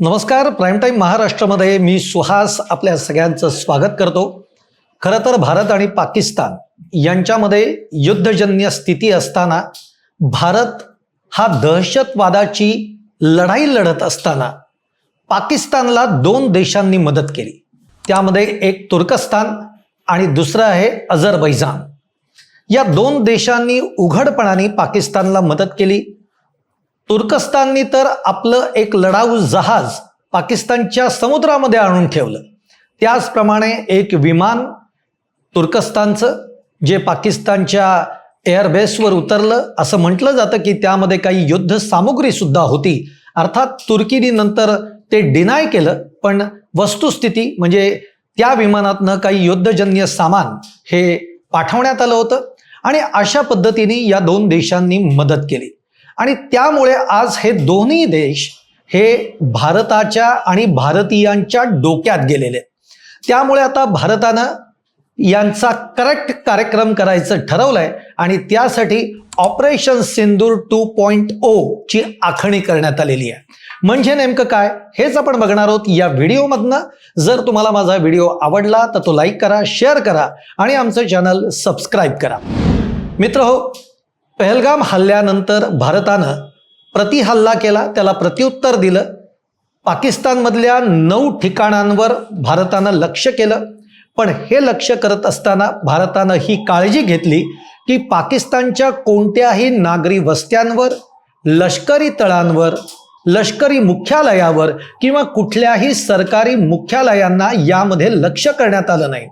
नमस्कार prime time महाराष्ट्रामध्ये मी सुहास आपल्या सगळ्यांचं स्वागत करतो. खरं तर भारत आणि पाकिस्तान यांच्यामध्ये युद्धजन्य स्थिती असताना भारत हा दहशतवादाची लढाई लढत असताना पाकिस्तानला दोन देशांनी मदत केली. त्यामध्ये एक तुर्कस्तान आणि दुसरं आहे अझरबैजान. या दोन देशांनी उघडपणाने पाकिस्तानला मदत केली. तुर्कस्ताननी तर आपलं एक लढाऊ जहाज पाकिस्तानच्या समुद्रामध्ये आणून ठेवलं. त्याचप्रमाणे एक विमान तुर्कस्तानचं जे पाकिस्तानच्या एअरबेसवर उतरलं. असं म्हटलं जातं की त्यामध्ये काही युद्ध सामुग्रीसुद्धा होती. अर्थात तुर्कीने नंतर ते डिनाय केलं पण वस्तुस्थिती म्हणजे त्या विमानातनं काही युद्धजन्य सामान हे पाठवण्यात आलं होतं. आणि अशा पद्धतीने या दोन देशांनी मदत केली. आणि त्यामुळे आज हे दोन्ही देश हे भारताच्या आणि भारतीयांच्या डोक्यात गेलेले त्यामुळे आता भारतानं यांचा करेक्ट कार्यक्रम करायचं ठरवलंय आणि त्यासाठी operation Sindoor two point O ची आखणी करण्यात आलेली आहे. म्हणजे नेमकं काय? हेच आपण बघणार आहोत या व्हिडिओमधनं. जर तुम्हाला माझा व्हिडिओ आवडला तर तो लाईक करा शेअर करा आणि आमचं चॅनल सबस्क्राईब करा. मित्र हो पहलगाम हल्ल्यानंतर भारतानं प्रतिहल्ला केला त्याला प्रत्युत्तर दिलं. पाकिस्तानमधल्या नऊ ठिकाणांवर भारतानं लक्ष केलं. पण हे लक्ष करत असताना भारतानं ही काळजी घेतली की पाकिस्तानच्या कोणत्याही नागरी वस्त्यांवर लष्करी तळांवर लष्करी मुख्यालयावर किंवा कुठल्याही सरकारी मुख्यालयांना यामध्ये लक्ष करण्यात आलं नाही.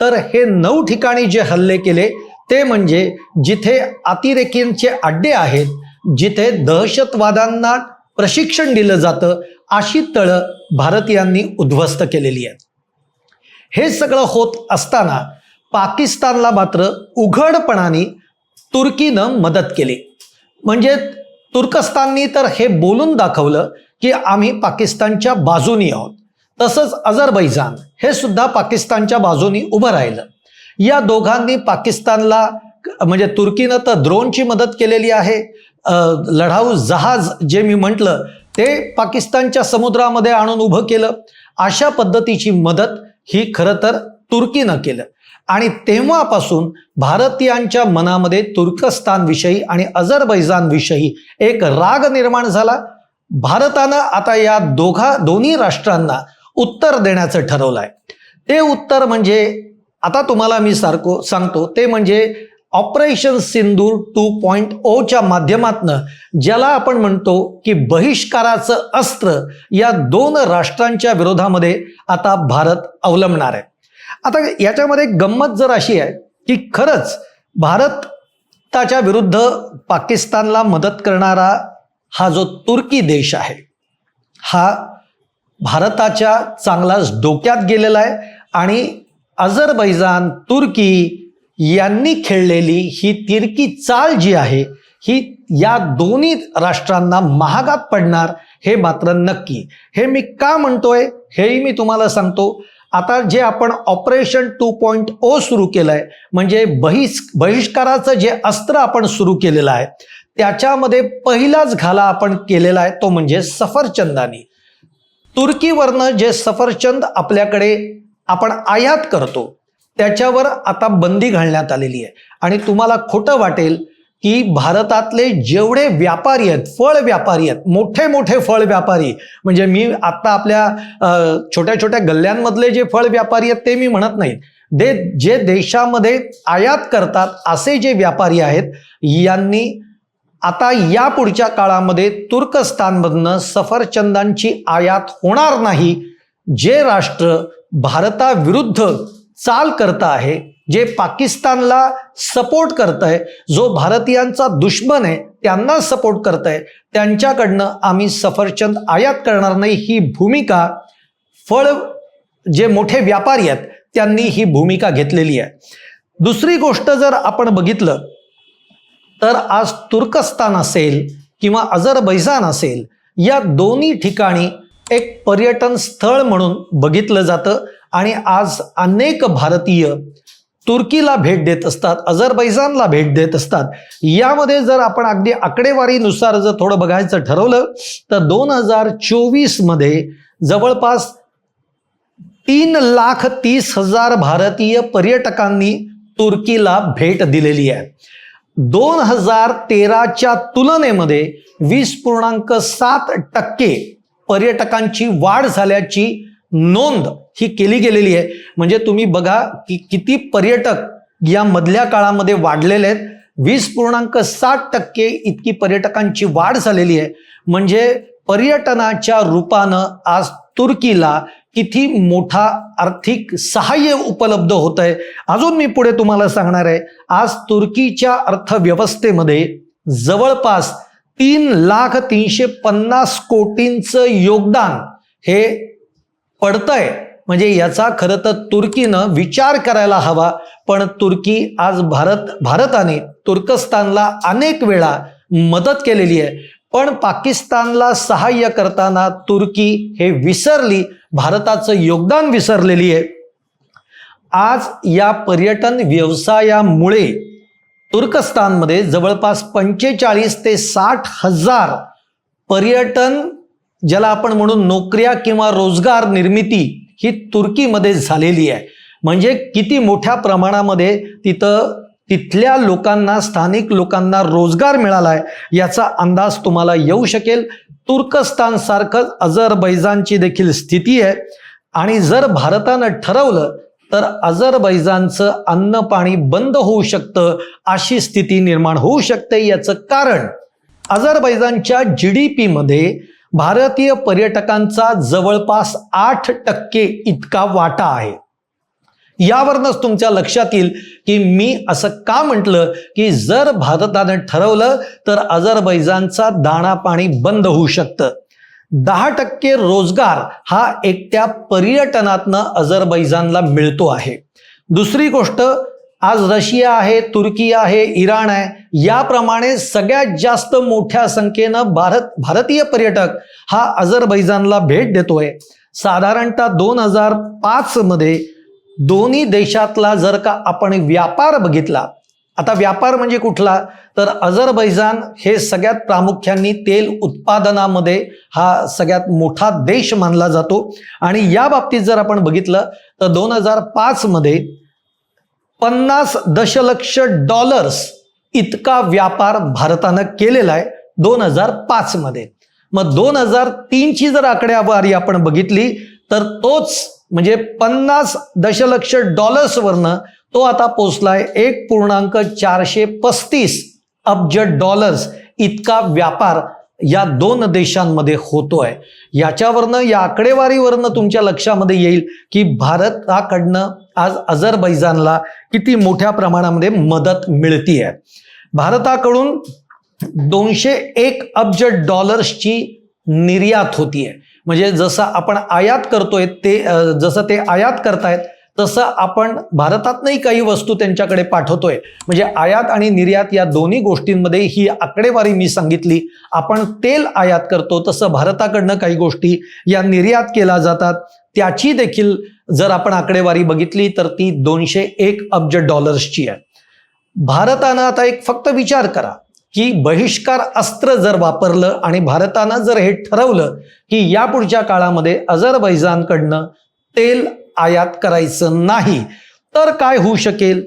तर हे नऊ ठिकाणी जे हल्ले केले ते म्हणजे जिथे अतिरेकींचे अड्डे आहेत जिथे दहशतवादांना प्रशिक्षण दिलं जातं अशी तळं भारतीयांनी उद्ध्वस्त केलेली आहेत. हे सगळं होत असताना पाकिस्तानला मात्र उघडपणाने तुर्कीनं मदत केली. म्हणजे तुर्कस्ताननी तर हे बोलून दाखवलं की आम्ही पाकिस्तानच्या बाजूनी आहोत. तसंच अझरबैजान हे सुद्धा पाकिस्तानच्या बाजूनी उभं राहिलं. या दोघांनी पाकिस्तानला म्हणजे तुर्कीनं तर ड्रोनची मदत केलेली आहे. लढाऊ जहाज जे मी म्हटलं ते पाकिस्तानच्या समुद्रामध्ये आणून उभं केलं. अशा पद्धतीची मदत ही खरं तर तुर्कीनं केलं. आणि तेव्हापासून भारतीयांच्या मनामध्ये तुर्कस्तानविषयी आणि अझरबैजानविषयी एक राग निर्माण झाला. भारतानं आता या दोघा दोन्ही राष्ट्रांना उत्तर देण्याचं ठरवलं आहे ते उत्तर म्हणजे आता तुम्हाला मी सारखं सांगतो ते म्हणजे ऑपरेशन सिंदूर टू पॉईंट ओच्या माध्यमातनं ज्याला आपण म्हणतो की बहिष्काराचं अस्त्र या दोन राष्ट्रांच्या विरोधामध्ये आता भारत अवलंबणार आहे. आता याच्यामध्ये गंमत जर अशी आहे की खरंच भारताच्या विरुद्ध पाकिस्तानला मदत करणारा हा जो तुर्की देश आहे हा भारताच्या चांगलाच डोक्यात गेलेला आहे आणि अझरबैजान तुर्की यांनी खेळलेली ही तिरकी चाल जी आहे ही या दोन्ही राष्ट्रांना महागात पडणार हे मात्र नक्की. हे मी का म्हणतोय हेही मी तुम्हाला सांगतो. आता जे आपण ऑपरेशन टू पॉईंट ओ सुरू केलं आहे म्हणजे बहिष बहिष्काराचं जे अस्त्र आपण सुरू केलेलं आहे त्याच्यामध्ये पहिलाच घाला आपण केलेला आहे तो म्हणजे सफरचंदानी. तुर्कीवरनं जे सफरचंद आपल्याकडे आपण आयात करतो त्याच्यावर आता बंदी घालण्यात आलेली आहे. आणि तुम्हाला खोटं वाटेल की भारतातले जेवढे व्यापारी आहेत फळ व्यापारी आहेत मोठे मोठे फळ व्यापारी म्हणजे मी आत्ता आपल्या छोट्या छोट्या गल्ल्यांमधले जे फळ व्यापारी आहेत ते मी म्हणत नाही दे जे देशामध्ये आयात करतात असे जे व्यापारी आहेत यांनी आता या पुढच्या काळामध्ये तुर्कस्तानमधनं सफरचंदांची आयात होणार नाही जे राष्ट्र भारताविरुद्ध चाल करतं आहे जे पाकिस्तानला सपोर्ट करत आहे जो भारतीयांचा दुश्मन आहे त्यांना सपोर्ट करत आहे त्यांच्याकडनं आम्ही सफरचंद आयात करणार नाही ही भूमिका फळ जे मोठे व्यापारी आहेत त्यांनी ही भूमिका घेतलेली आहे. दुसरी गोष्ट जर आपण बघितलं तर आज तुर्कस्तान असेल किंवा अझरबैजान असेल या दोन्ही ठिकाणी एक पर्यटन स्थळ म्हणून बघितलं जातं आणि आज अनेक भारतीय तुर्कीला भेट देत असतात अझरबैजानला भेट देत असतात. यामध्ये जर आपण अगदी आकडेवारीनुसार जर थोडं बघायचं ठरवलं तर दोन हजार चोवीसमध्ये जवळपास तीन लाख तीस हजार भारतीय पर्यटकांनी तुर्कीला भेट दिलेली आहे. दोन हजार तेराच्या तुलनेमध्ये वीस पूर्णांक सात टक्के पर्यटकांची वाढ झाल्याची नोंद ही केली गेलेली आहे. म्हणजे तुम्ही बघा की किती पर्यटक या मधल्या काळामध्ये वाढलेले आहेत. वीस पूर्णांक सात टक्के इतकी पर्यटकांची वाढ झालेली आहे. म्हणजे पर्यटनाच्या रूपानं आज तुर्कीला किती मोठा आर्थिक सहाय्य उपलब्ध होत आहे. अजून मी पुढे तुम्हाला सांगणार आहे. आज तुर्कीच्या अर्थव्यवस्थेमध्ये जवळपास तीन लाख तीनशे पन्नास कोटींचं योगदान हे पडतंय. म्हणजे याचा खरं तर तुर्कीनं विचार करायला हवा पण तुर्की आज भारत भारताने तुर्कस्तानला अनेक वेळा मदत केलेली आहे. पण पाकिस्तानला सहाय्य करताना तुर्की हे विसरली भारताचं योगदान विसरलेली आहे. आज या पर्यटन व्यवसायामुळे तुर्कस्तानमध्ये जवळपास पंचेचाळीस ते साठ हजार पर्यटन ज्याला आपण म्हणून नोकऱ्या किंवा रोजगार निर्मिती ही तुर्कीमध्ये झालेली आहे. म्हणजे किती मोठ्या प्रमाणामध्ये तिथं तिथल्या लोकांना स्थानिक लोकांना रोजगार मिळाला आहे याचा अंदाज तुम्हाला येऊ शकेल. तुर्कस्तानसारखंच अझरबैजानची देखील स्थिती आहे. आणि जर भारतानं ठरवलं तर अझरबैजानचं अन्न पाणी बंद होऊ शकतं अशी स्थिती निर्माण होऊ शकते याचं कारण अझरबैजानच्या जी डी पीमध्ये भारतीय पर्यटकांचा जवळपास आठ टक्के इतका वाटा आहे. यावरनच तुमच्या लक्षात येईल की मी असं का म्हटलं की जर भारताने ठरवलं तर अझरबैजानचा दाणा पाणी बंद होऊ शकतं. दहा टक्के रोजगार हा एकट्या पर्यटनातनं अझरबैजानला मिळतो आहे. दुसरी गोष्ट आज रशिया आहे तुर्की आहे इराण आहे याप्रमाणे सगळ्यात जास्त मोठ्या संख्येनं भारत भारतीय पर्यटक हा अझरबैजानला भेट देतोय. साधारणतः दोन हजार पाचमध्ये दोन्ही देशातला जर का आपण व्यापार बघितला आता व्यापार म्हणजे कुठला? तर अझरबैजान हे सगळ्यात प्रामुख्याने तेल उत्पादनामध्ये हा सगळ्यात मोठा देश मानला जातो. आणि या बाबतीत जर आपण बघितलं तर दोन हजार पाच मध्ये पन्नास दशलक्ष डॉलर्स इतका व्यापार भारतानं केलेला आहे दोन हजार पाच मध्ये मग दोन हजार तीनची जर आकड्यावारी आपण बघितली तर तोच म्हणजे पन्नास दशलक्ष डॉलर्सवरनं तो आता पोचलाय एक पूर्णांक चारशे पस्तीस अब्ज डॉलर्स इतका व्यापार या दोन देशांमध्ये होतोय. याच्यावरनं या आकडेवारीवरनं तुमच्या लक्षामध्ये येईल की भारताकडनं आज अझरबैजानला किती मोठ्या प्रमाणामध्ये मदत मिळतीये. भारताकडून दोनशे एक अब्ज डॉलर्सची निर्यात होतीये. म्हणजे जसं आपण आयात करतोय ते जसं ते आयात करतायत तसं आपण भारतातनंही काही वस्तू त्यांच्याकडे पाठवतोय. म्हणजे आयात आणि निर्यात या दोन्ही गोष्टींमध्ये ही आकडेवारी मी सांगितली. आपण तेल आयात करतो तसं भारताकडनं काही गोष्टी या निर्यात केल्या जातात. त्याची देखील जर आपण आकडेवारी बघितली तर ती दोनशे एक अब्ज डॉलर्सची आहे. भारतानं आता एक फक्त विचार करा. की बहिष्कार अस्त्र जर वापरलं आणि भारतानं जर हे ठरवलं की यापुढच्या काळामध्ये अझरबैजानकडनं तेल आयात करायचं नाही तर काय होऊ शकेल?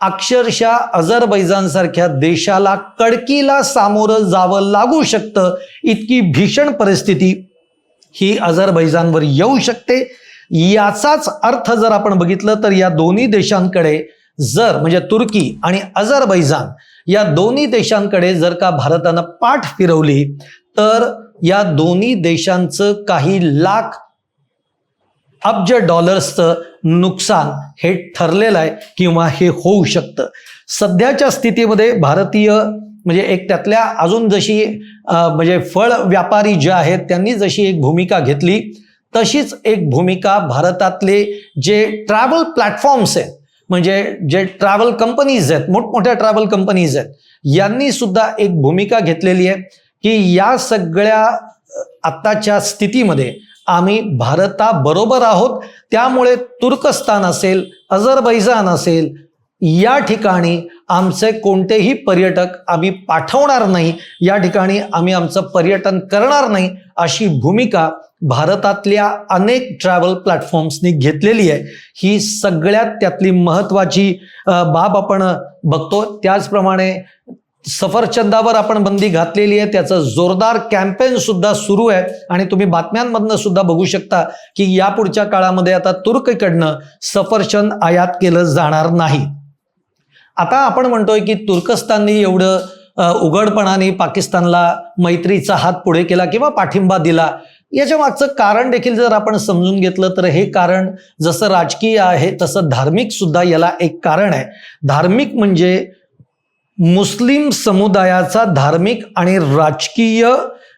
अक्षरशः अझरबैजानसारख्या देशाला कडकीला सामोरं जावं लागू शकतं इतकी भीषण परिस्थिती ही अझरबैजानवर येऊ शकते. याचाच अर्थ जर आपण बघितलं तर या दोन्ही देशांकडे जर म्हणजे तुर्की आणि अझरबैजान या दोन्ही देशांकडे जर का भारतानं पाठ फिरवली तर या दोन्ही देशांचं काही लाख अब्ज डॉलर्सचं नुकसान हे ठरलेलं आहे किंवा हे होऊ शकतं. सध्याच्या स्थितीमध्ये भारतीय म्हणजे एक त्यातल्या अजून जशी म्हणजे फळ व्यापारी जे आहेत त्यांनी जशी एक भूमिका घेतली तशीच एक भूमिका भारतातले जे ट्रॅव्हल प्लॅटफॉर्म्स आहेत म्हणजे जे ट्रॅव्हल कंपनीज आहेत मोठमोठ्या ट्रॅव्हल कंपनीज आहेत यांनी सुद्धा एक भूमिका घेतलेली आहे की या सगळ्या आत्ताच्या स्थितीमध्ये आम्ही भारताबरोबर आहोत. त्यामुळे तुर्कस्तान असेल अझरबैजान असेल या ठिकाणी आमचे कोणतेही पर्यटक आम्ही पाठवणार नाही या ठिकाणी आम्ही आमचं पर्यटन करणार नाही अशी भूमिका भारतातल्या अनेक ट्रॅव्हल प्लॅटफॉर्म्सनी घेतलेली आहे. ही सगळ्यात त्यातली महत्त्वाची बाब आपण बघतो. त्याचप्रमाणे सफरचंदावर आपण बंदी घातलेली आहे. त्याचं जोरदार कॅम्पेन सुद्धा सुरू आहे. आणि तुम्ही बातम्यांमधनं सुद्धा बघू शकता की यापुढच्या काळामध्ये आता तुर्ककडनं सफरचंद आयात केलं जाणार नाही. आता आपण म्हणतोय की तुर्कस्ताननी एवढं उघडपणाने पाकिस्तानला मैत्रीचा हात पुढे केला किंवा पाठिंबा दिला याच्या मागचं कारण देखील जर आपण समजून घेतलं तर हे कारण जसं राजकीय आहे तसं धार्मिक सुद्धा याला एक कारण आहे. धार्मिक म्हणजे मुस्लिम समुदायाचा धार्मिक आणि राजकीय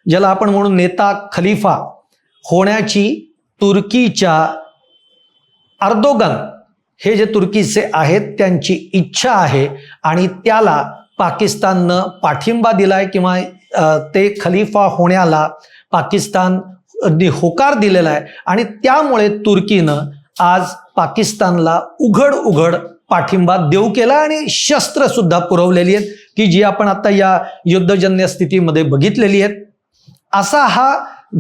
ज्याला आपण म्हणू नेता खलिफा होण्याची तुर्कीच्या अर्दोगन हे जे तुर्कीचे आहेत त्यांची इच्छा आहे आणि त्याला पाकिस्ताननं पाठिंबा दिलाय किंवा ते खलिफा होण्याला पाकिस्तान होकार दिलेला आहे आणि त्यामुळे तुर्कीनं आज पाकिस्तानला उघड उघड पाठिंबा देऊ केला आणि शस्त्र सुद्धा पुरवलेली आहेत की जी आपण आता या युद्धजन्य स्थितीमध्ये बघितलेली आहेत असा हा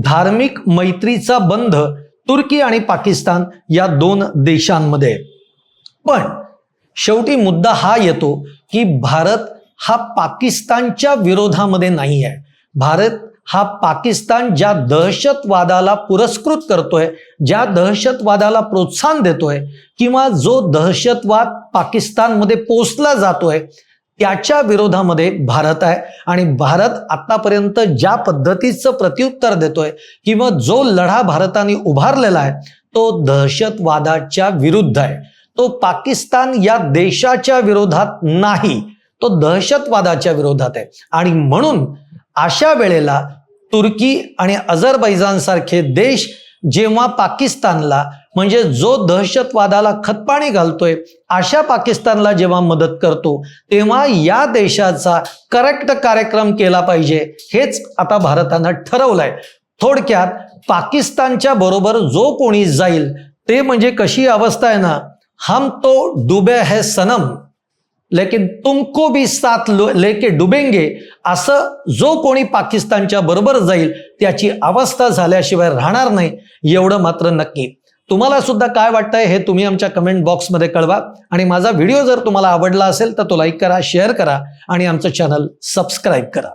धार्मिक मैत्रीचा बंध तुर्की आणि पाकिस्तान या दोन देशांमध्ये आहे. पण शेवटी मुद्दा हा येतो की भारत हा पाकिस्तानच्या विरोधामध्ये नाही आहे. भारत हा पाकिस्तान ज्या दहशतवादाला पुरस्कृत करतोय ज्या दहशतवादाला प्रोत्साहन देतोय किंवा जो दहशतवाद पाकिस्तानमध्ये पोचला जातोय त्याच्या विरोधामध्ये भारत आहे. आणि भारत आतापर्यंत ज्या पद्धतीचं प्रत्युत्तर देतोय किंवा जो लढा भारताने उभारलेला आहे तो दहशतवादाच्या विरुद्ध आहे. तो पाकिस्तान या देशाच्या विरोधात नाही तो दहशतवादाच्या विरोधात आहे. आणि म्हणून अशा वेळेला तुर्की आणि अझरबैजानसारखे देश जेव्हा पाकिस्तानला म्हणजे जो दहशतवादाला खतपाणी घालतोय अशा पाकिस्तानला जेव्हा मदत करतो तेव्हा या देशाचा करेक्ट कार्यक्रम केला पाहिजे हेच आता भारतानं ठरवलंय. थोडक्यात पाकिस्तानच्या बरोबर जो कोणी जाईल ते म्हणजे कशी अवस्था आहे ना हम तो डुबे है सनम लेकिन तुमको बी साथ लो- लेके डुबेंगे असं जो कोणी पाकिस्तानच्या बरोबर जाईल त्याची अवस्था झाल्याशिवाय राहणार नाही एवढं मात्र नक्की. तुम्हाला सुद्धा काय वाटतंय हे तुम्ही आमच्या कमेंट बॉक्समध्ये कळवा आणि माझा व्हिडिओ जर तुम्हाला आवडला असेल तर तो लाईक करा शेअर करा आणि आमचं चॅनल सबस्क्राईब करा.